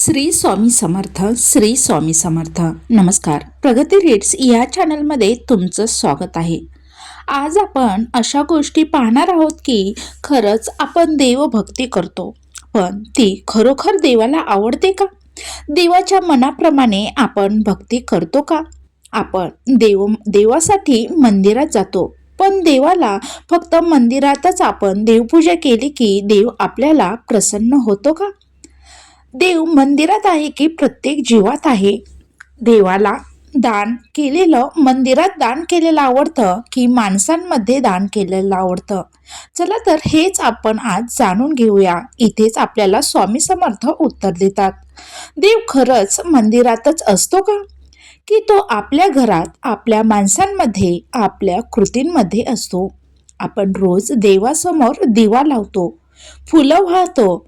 श्री स्वामी समर्थ श्री स्वामी समर्थ. नमस्कार. प्रगती रीड्स या चॅनलमध्ये तुमचं स्वागत आहे. आज आपण अशा गोष्टी पाहणार आहोत की खरंच आपण देवभक्ती करतो. पण ती खरोखर देवाला आवडते का? देवाच्या मनाप्रमाणे आपण भक्ती करतो का? आपण देव देवासाठी मंदिरात जातो. पण देवाला फक्त मंदिरातच आपण देवपूजा केली की देव आपल्याला प्रसन्न होतो का? देव मंदिरात आहे की प्रत्येक जीवात आहे? देवाला दान केलेलं मंदिरात दान केलेलं आवडतं की माणसांमध्ये दान केलेलं आवडतं? चला तर हेच आपण आज जाणून घेऊया. इथेच आपल्याला स्वामी समर्थ उत्तर देतात. देव खरंच मंदिरातच असतो का? की तो आपल्या घरात आपल्या माणसांमध्ये आपल्या कृतींमध्ये असतो. आपण रोज देवासमोर दिवा लावतो. फुलं वाहतो.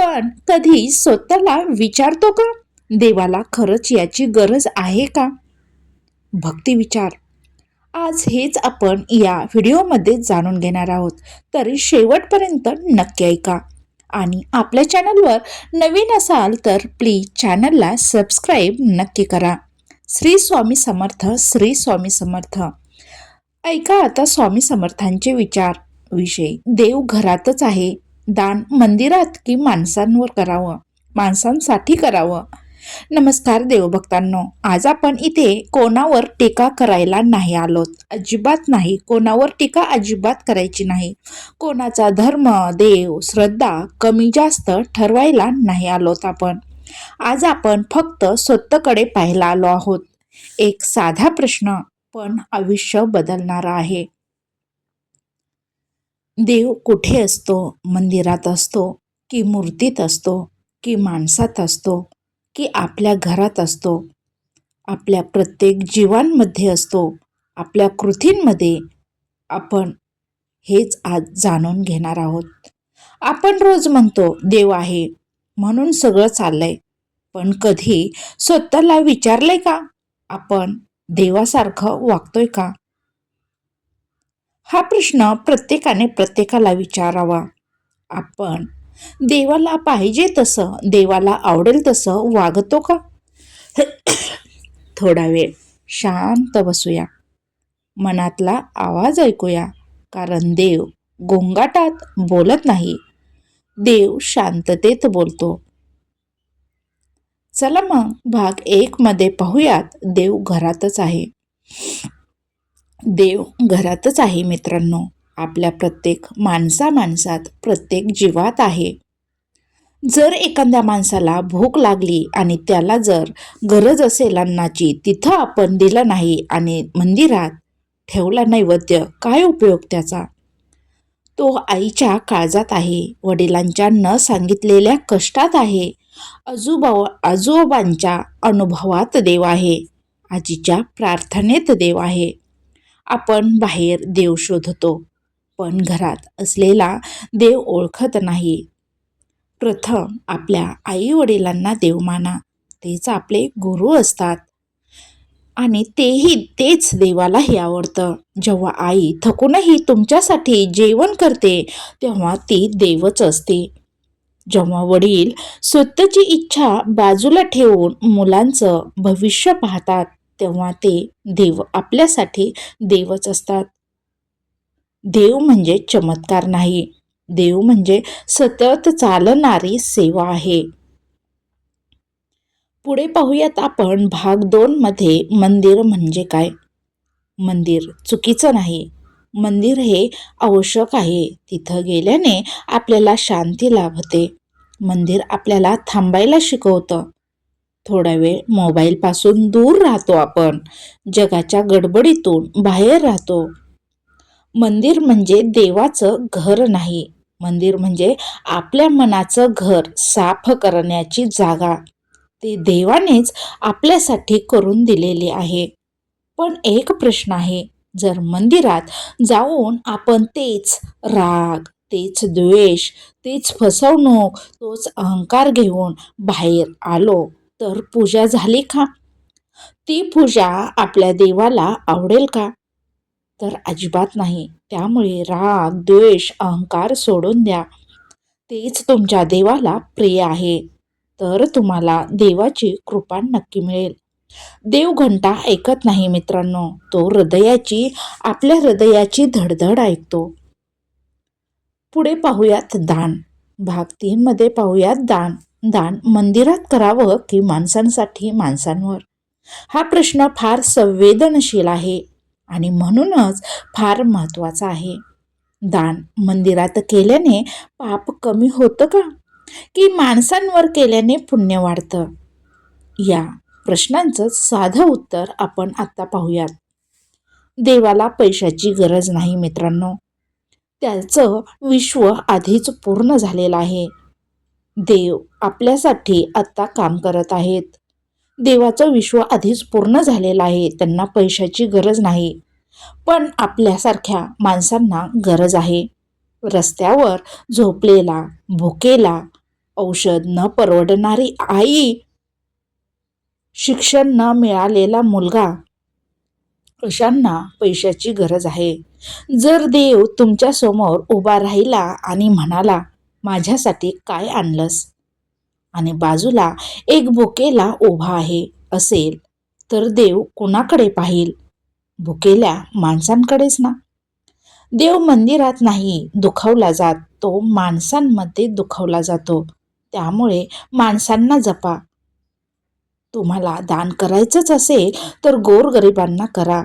पण कधी स्वतःला विचारतो का? देवाला खरंच याची गरज आहे का? भक्ती विचार. आज हेच आपण या व्हिडिओमध्ये जाणून घेणार आहोत. तरी शेवटपर्यंत नक्की ऐका. आणि आपल्या चॅनलवर नवीन असाल तर प्लीज चॅनलला सबस्क्राईब नक्की करा. श्री स्वामी समर्थ श्री स्वामी समर्थ. ऐका आता स्वामी समर्थांचे विचार. विषय देव घरातच आहे. दान मंदिरात की माणसांवर करावं माणसांसाठी करावं? नमस्कार देवभक्तांनो आज आपण इथे कोणावर टीका करायला नाही आलोत. अजिबात नाही. कोणावर टीका अजिबात करायची नाही. कोणाचा धर्म देव श्रद्धा कमी जास्त ठरवायला नाही आलोत आपण. आज आपण फक्त स्वतःकडे पाहायला आलो आहोत. एक साधा प्रश्न पण आयुष्य बदलणारा आहे. देव कुठे असतो? मंदिरात असतो की मूर्तीत असतो की माणसात असतो की आपल्या घरात असतो? आपल्या प्रत्येक जीवांमध्ये असतो आपल्या कृतींमध्ये आपण हेच आज जाणून घेणार आहोत. आपण रोज म्हणतो देव आहे म्हणून सगळं चाललंय. पण कधी स्वतःला विचारलंय का? आपण देवासारखं वागतोय का? हा प्रश्न प्रत्येकाने प्रत्येकाला विचारावा. आपण देवाला पाहिजे तसं देवाला आवडेल तसं वागतो का? थोडा वेळ शांत बसूया. मनातला आवाज ऐकूया. कारण देव गोंगाटात बोलत नाही. देव शांततेत बोलतो. चला मग भाग एक मध्ये पाहूयात. देव घरातच आहे. देव घरातच आहे मित्रांनो. आपल्या प्रत्येक माणसा माणसात प्रत्येक जीवात आहे. जर एखाद्या माणसाला भूक लागली आणि त्याला जर गरज असेल अन्नाची तिथं आपण दिलं नाही आणि मंदिरात ठेवला नैवेद्य काय उपयोग त्याचा? तो आईच्या काळजात आहे वडिलांच्या न सांगितलेल्या कष्टात आहे. आजोबा आजोबांच्या अनुभवात देव आहे. आजीच्या प्रार्थनेत देव आहे. आपण बाहेर देव शोधतो पण घरात असलेला देव ओळखत नाही. प्रथम आपल्या आई वडिलांना देव माना तेच आपले गुरु असतात. आणि तेही तेच देवालाही आवडतं. जेव्हा आई थकूनही तुमच्यासाठी जेवण करते तेव्हा ती देवच असते. जेव्हा वडील स्वतःची इच्छा बाजूला ठेवून मुलांचं भविष्य पाहतात तेव्हा ते देव आपल्यासाठी देवच असतात. देव म्हणजे चमत्कार नाही. देव म्हणजे सतत चालणारी सेवा आहे. पुढे पाहूयात आपण भाग दोन मध्ये मंदिर म्हणजे काय? मंदिर चुकीचं नाही. मंदिर हे आवश्यक आहे. तिथं गेल्याने आपल्याला शांती लाभते. मंदिर आपल्याला थांबायला शिकवतं. थोडा वेळ मोबाईलपासून दूर राहतो आपण. जगाच्या गडबडीतून बाहेर राहतो. मंदिर म्हणजे देवाचं घर नाही. मंदिर म्हणजे आपल्या मनाचं घर साफ करण्याची जागा. ते देवानेच आपल्यासाठी करून दिलेले आहे. पण एक प्रश्न आहे जर मंदिरात जाऊन आपण तेच राग तेच द्वेष तेच फसवणूक तोच अहंकार घेऊन बाहेर आलो तर पूजा झाली का? ती पूजा आपल्या देवाला आवडेल का? तर अजिबात नाही. त्यामुळे राग द्वेष अहंकार सोडून द्या. तेच तुमच्या देवाला प्रिय आहे. तर तुम्हाला देवाची कृपा नक्की मिळेल. देव घंटा ऐकत नाही मित्रांनो. तो हृदयाची आपल्या हृदयाची धडधड ऐकतो. पुढे पाहूयात दान. भाग तीनमध्ये पाहूयात दान. दान मंदिरात करावं की माणसांसाठी माणसांवर? हा प्रश्न फार संवेदनशील आहे आणि म्हणूनच फार महत्त्वाचा आहे. दान मंदिरात केल्याने पाप कमी होतं का? की माणसांवर केल्याने पुण्य वाढतं? या प्रश्नांचं साधं उत्तर आपण आत्ता पाहूयात. देवाला पैशाची गरज नाही मित्रांनो. त्याचं विश्व आधीच पूर्ण झालेलं आहे. देव आपल्यासाठी आत्ता काम करत आहेत. देवाचं विश्व आधीच पूर्ण झालेलं आहे त्यांना पैशाची गरज नाही. पण आपल्यासारख्या माणसांना गरज आहे. रस्त्यावर झोपलेला भुकेला औषध न परवडणारी आई शिक्षण न मिळालेला मुलगा अशांना पैशाची गरज आहे. जर देव तुमच्यासमोर उभा राहिला आणि म्हणाला माझ्यासाठी काय आणलंस? आणि बाजूला एक भुकेला उभा आहे असेल तर देव कोणाकडे पाहिल? भुकेल्या माणसांकडेच ना? देव मंदिरात नाही दुखावला जात. तो माणसांमध्ये दुखावला जातो. त्यामुळे माणसांना जपा. तुम्हाला दान करायचंच असेल तर गोरगरिबांना करा.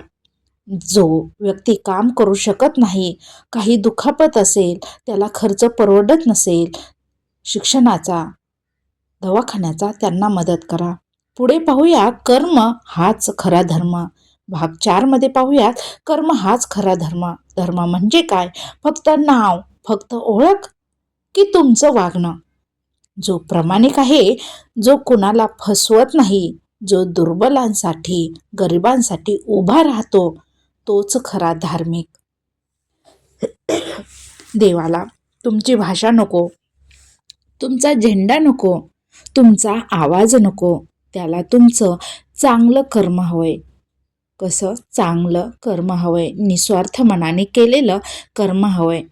जो व्यक्ती काम करू शकत नाही काही दुखापत असेल त्याला खर्च परवडत नसेल शिक्षणाचा दवाखान्याचा त्यांना मदत करा. पुढे पाहूया कर्म हाच खरा धर्म. भाग चारमध्ये पाहूयात कर्म हाच खरा धर्म. धर्म म्हणजे काय? फक्त नाव फक्त ओळख की तुमचं वागणं? जो प्रामाणिक आहे जो कुणाला फसवत नाही जो दुर्बलांसाठी गरिबांसाठी उभा राहतो तोच खरा धार्मिक. देवाला तुमची भाषा नको. तुमचा झेंडा नको. तुमचा आवाज नको. त्याला तुमचं चांगलं कर्म हवंय. कसं? चांगलं कर्म हवंय. निस्वार्थ मनाने केलेलं कर्म हवंय.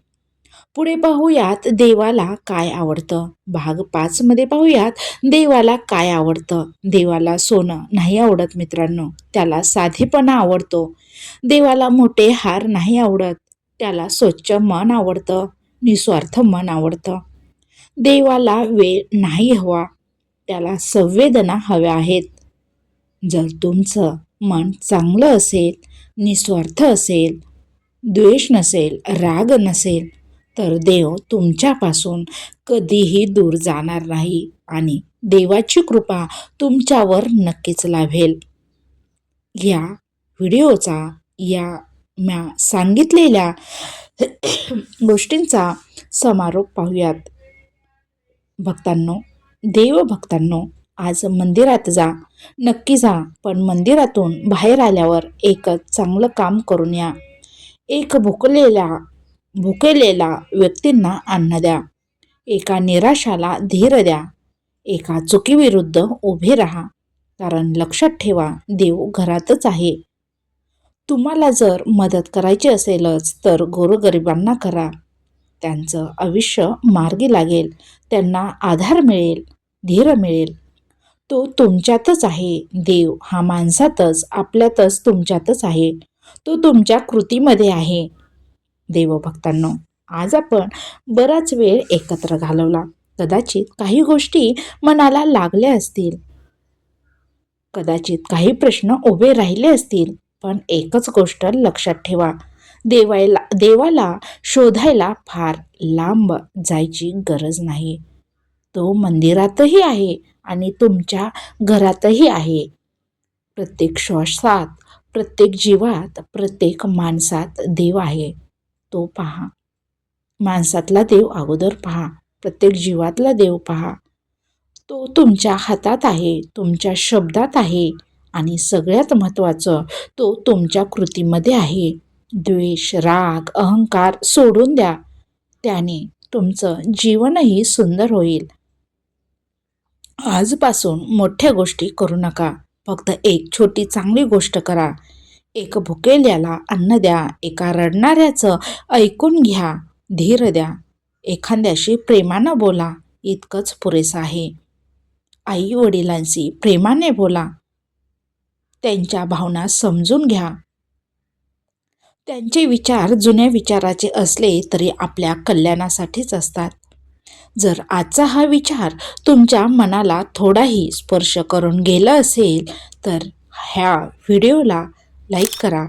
पुढे पाहूयात देवाला काय आवडतं. भाग पाचमध्ये पाहूयात देवाला काय आवडतं. देवाला सोनं नाही आवडत मित्रांनो त्याला साधेपणा आवडतो. देवाला मोठे हार नाही आवडत त्याला स्वच्छ मन आवडतं निस्वार्थ मन आवडतं. देवाला वेळ नाही हवा त्याला संवेदना हव्या आहेत. जर तुमचं मन चांगलं असेल निस्वार्थ असेल द्वेष नसेल राग नसेल तर देव तुमच्यापासून कधीही दूर जाणार नाही आणि देवाची कृपा तुमच्यावर नक्कीच लाभेल. या व्हिडिओचा या म्या सांगितलेल्या गोष्टींचा समारोप पाहूयात. भक्तांनो देवभक्तांनो आज मंदिरात जा. नक्की जा पण मंदिरातून बाहेर आल्यावर एकच चांगलं काम करून या. एक भुकलेल्या भुकेलेला व्यक्तींना अन्न द्या. एका निराशाला धीर द्या. एका चुकीविरुद्ध उभे राहा. कारण लक्षात ठेवा देव घरातच आहे. तुम्हाला जर मदत करायची असेलच तर गोरगरिबांना करा. त्यांचं आयुष्य मार्गी लागेल. त्यांना आधार मिळेल धीर मिळेल. तो तुमच्यातच आहे. देव हा माणसातच आपल्यातच तुमच्यातच आहे. तो तुमच्या कृतीमध्ये आहे. देवभक्तांनो आज आपण बराच वेळ एकत्र घालवला. कदाचित काही गोष्टी मनाला लागल्या असतील. कदाचित काही प्रश्न उभे राहिले असतील. पण एकच गोष्ट लक्षात ठेवा. देवायला देवाला शोधायला फार लांब जायची गरज नाही. तो मंदिरातही आहे आणि तुमच्या घरातही आहे. प्रत्येक श्वासात प्रत्येक जीवात प्रत्येक माणसात देव आहे. तो पहा. माणसातला देव अगोदर पहा. प्रत्येक जीवातला देव पहा. तो तुमच्या हातात आहे तुमच्या शब्दात आहे आणि सगळ्यात महत्त्वाचं तो तुमच्या कृतीमध्ये आहे. द्वेष राग अहंकार सोडून द्या. त्याने तुमचं जीवनही सुंदर होईल. आजपासून मोठ्या गोष्टी करू नका. फक्त एक छोटी चांगली गोष्ट करा. एक भुकेल्याला अन्न द्या एका रडणाऱ्याचं ऐकून घ्या धीर द्या. एखाद्याशी प्रेमानं बोला इतकंच पुरेसं आहे. आई वडिलांशी प्रेमाने बोला. त्यांच्या भावना समजून घ्या. त्यांचे विचार जुन्या विचाराचे असले तरी आपल्या कल्याणासाठीच असतात. जर आजचा हा विचार तुमच्या मनाला थोडाही स्पर्श करून गेला असेल तर ह्या व्हिडिओला लाईक करा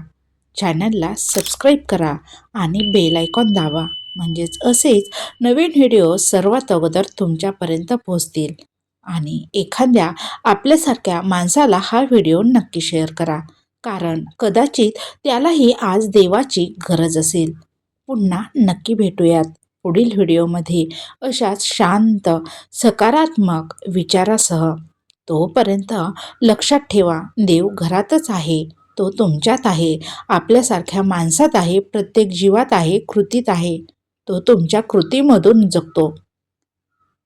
चॅनलला सबस्क्राईब करा आणि बेल आयकॉन दावा म्हणजेच असेच नवीन व्हिडिओ सर्वात अगोदर तुमच्यापर्यंत पोहोचतील. आणि एखाद्या आपल्यासारख्या माणसाला हा व्हिडिओ नक्की शेअर करा. कारण कदाचित त्यालाही आज देवाची गरज असेल. पुन्हा नक्की भेटूयात पुढील व्हिडिओमध्ये अशाच शांत सकारात्मक विचारासह. तोपर्यंत लक्षात ठेवा देव घरातच आहे. तो तुमच्यात आहे. आपल्यासारख्या माणसात आहे. प्रत्येक जीवात आहे. कृतीत आहे. तो तुमच्या कृतीमधून जगतो.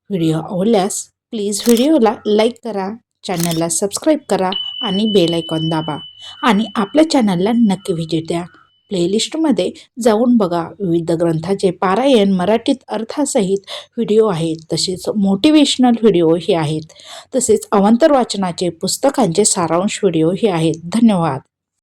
व्हिडिओ आवडल्यास प्लीज व्हिडिओला लाईक करा. चॅनलला सबस्क्राईब करा आणि बेल आयकॉन दाबा. आणि आपल्या चॅनलला नक्की व्हिजिट द्या. प्लेलिस्टमध्ये जाऊन बघा. विविध ग्रंथाचे पारायण मराठीत अर्थासहित व्हिडिओ आहेत. तसेच मोटिवेशनल व्हिडिओही आहेत. तसेच अवंतर वाचनाचे पुस्तकांचे सारांश व्हिडिओही आहेत. धन्यवाद.